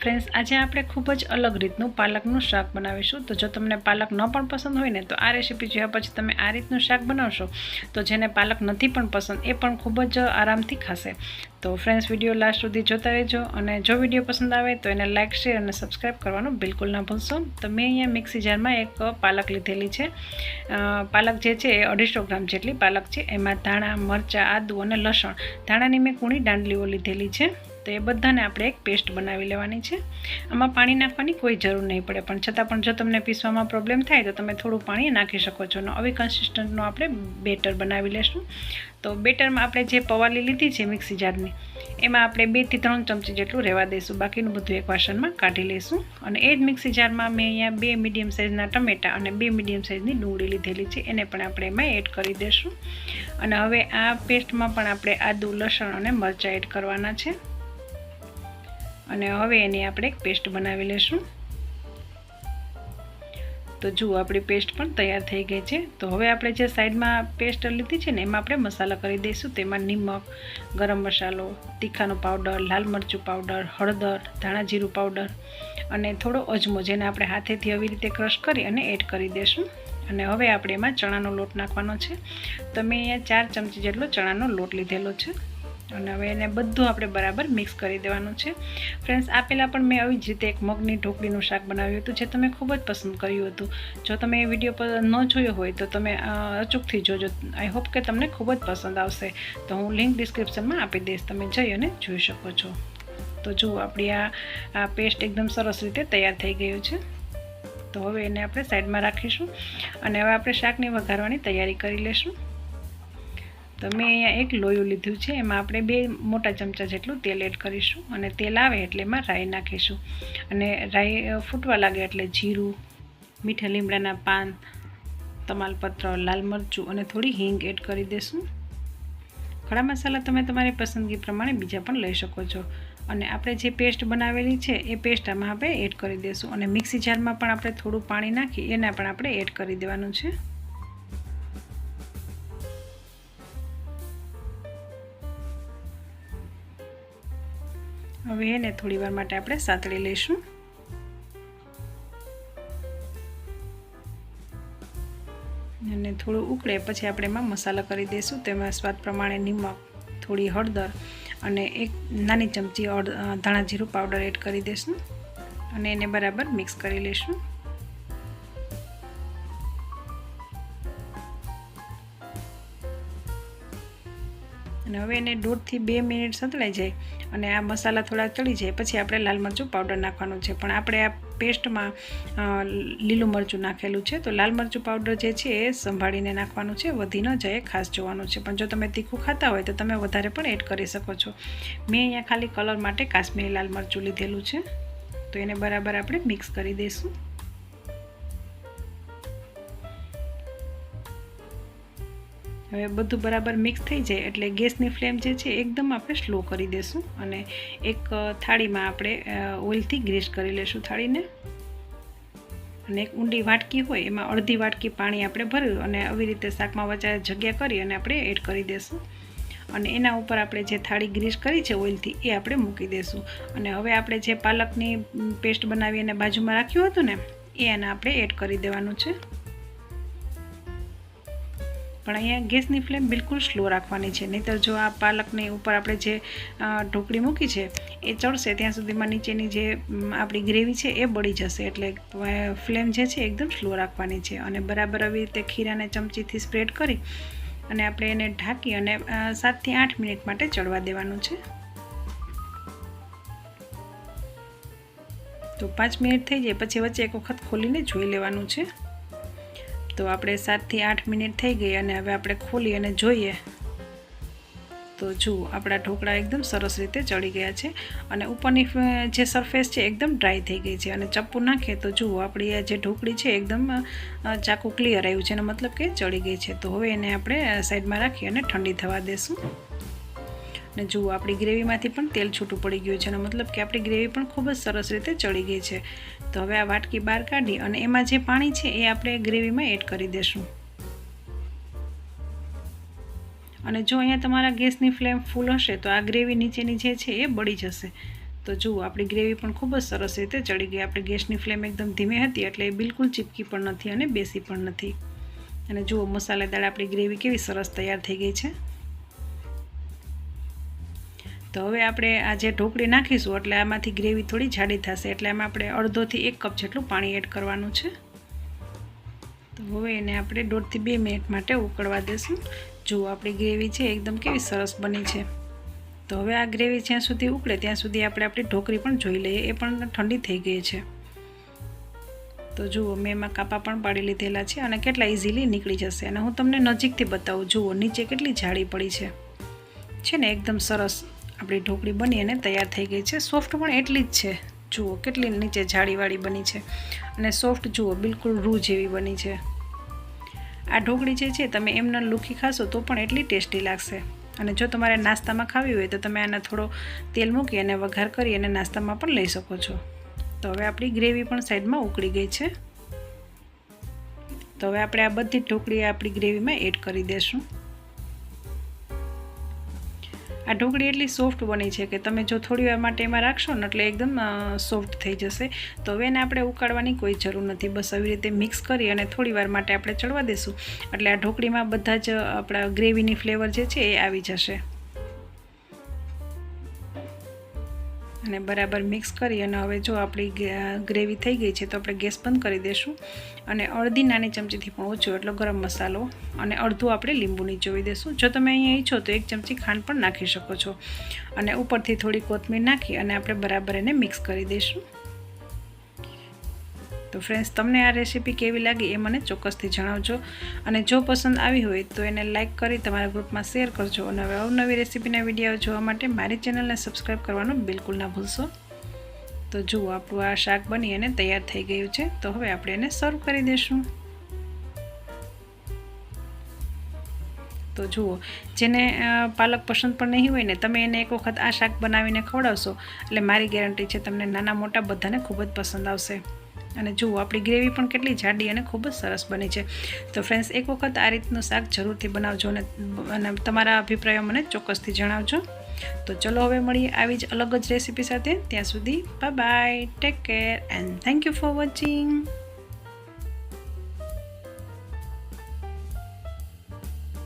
Friends આજે આપણે ખૂબ જ અલગ રીતનું પાલકનું શાક બનાવીશું. તો જો તમને પાલક ન પણ પસંદ હોય ને, તો આ રેસીપી જોયા પછી તમે આ રીતનું શાક બનાવશો. તો જેને પાલક નથી પણ પસંદ, એ પણ ખૂબ જ આરામથી ખાશે. તો ફ્રેન્ડ્સ વીડિયો લાસ્ટ સુધી જોતા રહેજો અને જો વીડિયો પસંદ આવે તો એને લાઇક શેર અને સબસ્ક્રાઈબ કરવાનું બિલકુલ ના ભૂલશો. તો મેં અહીંયા મિક્સી જારમાં એક પાલક લીધેલી છે. પાલક જે છે એ અઢીસો ગ્રામ જેટલી પાલક છે. એમાં ધાણા, મરચાં, આદુ અને લસણ. ધાણાની મેં કૂણી દાંડલીઓ લીધેલી છે. તો એ બધાને આપણે એક પેસ્ટ બનાવી લેવાની છે. આમાં પાણી નાખવાની કોઈ જરૂર નહીં પડે, પણ છતાં પણ જો તમને પીસવામાં પ્રોબ્લેમ થાય તો તમે થોડું પાણી નાખી શકો છો. અને આવી કન્સિસ્ટન્ટનું આપણે બેટર બનાવી લેશું. તો બેટરમાં આપણે જે પવાલી લીધી છે મિક્સી જારની, એમાં આપણે બેથી ત્રણ ચમચી જેટલું રહેવા દઈશું. બાકીનું બધું એક વાસણમાં કાઢી લઈશું. અને એ જ મિક્સી જારમાં મેં અહીંયા બે મીડિયમ સાઇઝના ટમેટા અને બે મીડિયમ સાઇઝની ડુંગળી લીધેલી છે. એને પણ આપણે એમાં એડ કરી દઈશું. અને હવે આ પેસ્ટમાં પણ આપણે આદુ, લસણ અને મરચાં એડ કરવાના છે. અને હવે એની આપણે એક પેસ્ટ બનાવી લેશું. તો જુઓ, આપણી પેસ્ટ પણ તૈયાર થઈ ગઈ છે. તો હવે આપણે જે સાઈડમાં પેસ્ટ લીધી છે ને, એમાં આપણે મસાલા કરી દઈશું. તેમાં નિમક, ગરમ મસાલો, તીખાનો પાવડર, લાલ મરચું પાવડર, હળદર, ધાણા જીરું પાવડર અને થોડો અજમો જેને આપણે હાથેથી આવી રીતે ક્રશ કરી અને એડ કરી દઈશું. અને હવે આપણે એમાં ચણાનો લોટ નાખવાનો છે. તો મેં અહીંયા ચાર ચમચી જેટલો ચણાનો લોટ લીધેલો છે. અને હવે એને બધું આપણે બરાબર મિક્સ કરી દેવાનું છે. ફ્રેન્ડ્સ આ પહેલાં પણ મેં આવી જ રીતે એક મગની ઢોકળીનું શાક બનાવ્યું હતું, જે તમે ખૂબ જ પસંદ કર્યું હતું. જો તમે એ વીડિયો પર ન જોયો હોય તો તમે અચૂકથી જોજો. આઈ હોપ કે તમને ખૂબ જ પસંદ આવશે. તો હું લિંક ડિસ્ક્રિપ્શનમાં આપી દઈશ, તમે જઈ અને જોઈ શકો છો. તો જુઓ, આપણી આ આ પેસ્ટ એકદમ સરસ રીતે તૈયાર થઈ ગયું છે. તો હવે એને આપણે સાઈડમાં રાખીશું. અને હવે આપણે શાકને વઘારવાની તૈયારી કરી લઈશું તો મેં અહીંયા એક લોયું લીધું છે. એમાં આપણે બે મોટા ચમચા જેટલું તેલ એડ કરીશું અને તેલ આવે એટલે એમાં રાઈ નાખીશું. અને રાઈ ફૂટવા લાગે એટલે જીરું, મીઠા લીમડાના પાન, તમાલપત્ર, લાલ મરચું અને થોડી હિંગ એડ કરી દઈશું ખડા મસાલા તમે તમારી પસંદગી પ્રમાણે બીજા પણ લઈ શકો છો. અને આપણે જે પેસ્ટ બનાવેલી છે એ પેસ્ટ આમાં આપણે એડ કરી દઈશું અને મિક્સી જારમાં પણ આપણે થોડું પાણી નાખી એને પણ આપણે એડ કરી દેવાનું છે. હવે એને થોડી વાર માટે આપણે સાતળી લઈશું. અને થોડું ઉકળે પછી આપણે એમાં મસાલા કરી દઈશું. તેમાં સ્વાદ પ્રમાણે નિમક, થોડી હળદર અને એક નાની ચમચી ધાણા જીરું પાવડર એડ કરી દઈશું. અને એને બરાબર મિક્સ કરી લઈશું. અને હવે એને દોઢથી બે મિનિટ સંતળાઈ જાય અને આ મસાલા થોડા ચડી જાય. પછી આપણે લાલ મરચું પાવડર નાખવાનું છે. પણ આપણે આ પેસ્ટમાં લીલું મરચું નાખેલું છે. તો લાલ મરચું પાવડર જે છે એ સંભાળીને નાખવાનું છે. વધી ન જાય ખાસ જોવાનું છે. પણ જો તમે તીખું ખાતા હોય તો તમે વધારે પણ એડ કરી શકો છો. મેં અહીંયા ખાલી કલર માટે કાશ્મીરી લાલ મરચું લીધેલું છે. તો એને બરાબર આપણે મિક્સ કરી દઈશું. હવે બધું બરાબર મિક્સ થઈ જાય એટલે ગેસની ફ્લેમ જે છે એકદમ આપણે સ્લો કરી દઈશું અને એક થાળીમાં આપણે ઓઇલથી ગ્રીસ કરી લઈશું થાળીને. અને એક ઊંડી વાટકી હોય એમાં અડધી વાટકી પાણી આપણે ભર્યું અને આવી રીતે શાકમાં વચ્ચે જગ્યા કરી અને આપણે એડ કરી દઈશું અને એના ઉપર આપણે જે થાળી ગ્રીસ કરી છે ઓઇલથી એ આપણે મૂકી દઈશું અને હવે આપણે જે પાલકની પેસ્ટ બનાવી અને બાજુમાં રાખ્યું હતું ને, એ એને આપણે એડ કરી દેવાનું છે. પણ અહીંયા ગેસની ફ્લેમ બિલકુલ સ્લો રાખવાની છે. નહીંતર જો આ પાલકની ઉપર આપણે જે ઢોકળી મૂકી છે, એ ચડશે, ત્યાં સુધીમાં નીચેની જે આપણી ગ્રેવી છે એ બળી જશે. એટલે ફ્લેમ જે છે એકદમ સ્લો રાખવાની છે. અને બરાબર આવી રીતે ખીરાને ચમચીથી સ્પ્રેડ કરી અને આપણે એને ઢાંકી અને સાતથી આઠ મિનિટ માટે ચડવા દેવાનું છે. તો પાંચ મિનિટ થઈ જાય. પછી વચ્ચે એક વખત ખોલીને જોઈ લેવાનું છે. તો આપણે સાતથી આઠ મિનિટ થઈ ગઈ અને હવે આપણે ખોલી અને જોઈએ. તો જુઓ, આપણા ઢોકળા એકદમ સરસ રીતે ચડી ગયા છે અને ઉપરની જે સરફેસ છે એકદમ ડ્રાય થઈ ગઈ છે અને ચપ્પુ નાખીએ તો જુઓ, આપણી જે ઢોકળી છે એકદમ ચાકુ ક્લિયર આવ્યું છે એનો મતલબ કે ચડી ગઈ છે. તો હવે એને આપણે સાઈડમાં રાખી અને ઠંડી થવા દેશું. અને જુઓ, આપણી ગ્રેવીમાંથી પણ તેલ છૂટું પડી ગયું છે. એનો મતલબ કે આપણી ગ્રેવી પણ ખૂબ જ સરસ રીતે ચડી ગઈ છે. તો હવે આ વાટકી બહાર કાઢી અને એમાં જે પાણી છે એ આપણે ગ્રેવીમાં એડ કરી દઈશું અને જો અહીંયા તમારા ગેસની ફ્લેમ ફૂલ હશે, તો આ ગ્રેવી નીચેની જે છે એ બળી જશે. તો જુઓ, આપણી ગ્રેવી પણ ખૂબ જ સરસ રીતે ચડી ગઈ. આપણી ગેસની ફ્લેમ એકદમ ધીમે હતી, એટલે એ બિલકુલ ચીપકી પણ નથી અને બેસી પણ નથી. અને જુઓ, મસાલેદાર આપણી ગ્રેવી કેવી સરસ તૈયાર થઈ ગઈ છે. તો હવે આપણે આ જે ઢોકળી નાખીશું, એટલે આમાંથી ગ્રેવી થોડી જાડી થશે. એટલે એમાં આપણે અડધોથી એક કપ જેટલું પાણી એડ કરવાનું છે. તો હવે એને આપણે દોઢથી બે મિનિટ માટે ઉકળવા દેશું. જુઓ આપણી ગ્રેવી છે એકદમ કેવી સરસ બની છે. તો હવે આ ગ્રેવી જ્યાં સુધી ઉકળે, ત્યાં સુધી આપણે આપણી ઢોકળી પણ જોઈ લઈએ. એ પણ ઠંડી થઈ ગઈ છે. તો જુઓ, મેં એમાં કાપા પણ પાડી લીધેલા છે અને કેટલા ઇઝીલી નીકળી જશે. અને હું તમને નજીકથી બતાવું, જુઓ, નીચે કેટલી જાડી પડી છે. છે ને, એકદમ સરસ. આપણી ઢોકળી બની અને તૈયાર થઈ ગઈ છે. સોફ્ટ પણ એટલી જ છે. જુઓ, કેટલી નીચે જાળીવાળી બની છે. અને સોફ્ટ, જુઓ, બિલકુલ રૂ જેવી બની છે. આ ઢોકળી જે છે, તમે એમને લુખી ખાશો તો પણ એટલી ટેસ્ટી લાગશે. અને જો તમારે નાસ્તામાં ખાવી હોય તો તમે આને થોડો તેલ મૂકી અને વઘાર કરી અને નાસ્તામાં પણ લઈ શકો છો. તો હવે આપણી ગ્રેવી પણ સાઈડમાં ઉકળી ગઈ છે. તો હવે આપણે આ બધી ઢોકળી આપણી ગ્રેવીમાં એડ કરી દઈશું આ ઢોકળી એટલી સોફ્ટ બની છે કે તમે જો થોડી વાર માટે એમાં રાખશો ને એટલે એકદમ સોફ્ટ થઈ જશે. તો હવે એને આપણે ઉકાળવાની કોઈ જરૂર નથી. બસ આવી રીતે મિક્સ કરી અને થોડી વાર માટે આપણે ચડવા દઈશું એટલે આ ઢોકળીમાં બધા જ આપણા ગ્રેવીની ફ્લેવર જે છે એ આવી જશે. અને બરાબર મિક્સ કરી અને હવે જો આપણી ગ્રેવી થઈ ગઈ છે તો આપણે ગેસ બંધ કરી દઈશું અને અડધી નાની ચમચીથી પણ ઓછું એટલો ગરમ મસાલો અને અડધું આપણે લીંબુ નીચોવી દઈશું જો તમે અહીંયા ઈચ્છો તો એક ચમચી ખાંડ પણ નાખી શકો છો. અને ઉપરથી થોડી કોથમીર નાખી અને આપણે બરાબર એને મિક્સ કરી દઈશું તો ફ્રેન્ડ્સ તમને આ રેસીપી કેવી લાગી એ મને ચોક્કસથી જણાવજો. અને જો પસંદ આવી હોય તો એને લાઇક કરી તમારા ગ્રુપમાં શેર કરજો અને હવે અવનવી રેસીપીના વીડિયો જોવા માટે મારી ચેનલને સબસ્ક્રાઈબ કરવાનું બિલકુલ ના ભૂલશો. તો જુઓ, આપણું આ શાક બની અને તૈયાર થઈ ગયું છે. તો હવે આપણે એને સર્વ કરી દઈશું. તો જુઓ, જેને પાલક પસંદ પણ નહીં હોય ને, તમે એને એક વખત આ શાક બનાવીને ખવડાવશો, એટલે મારી ગેરંટી છે તમને નાના મોટા બધાને ખૂબ જ પસંદ આવશે. અને જુઓ, આપણી ગ્રેવી પણ કેટલી જાડી અને ખૂબ જ સરસ બની છે. તો ફ્રેન્ડ્સ એક વખત આ રીતનું શાક જરૂરથી બનાવજો અને તમારા અભિપ્રાયો મને ચોક્કસથી જણાવજો. તો ચલો હવે મળીએ આવી જ અલગ જ રેસીપી સાથે. ત્યાં સુધી bye bye take care and thank you for watching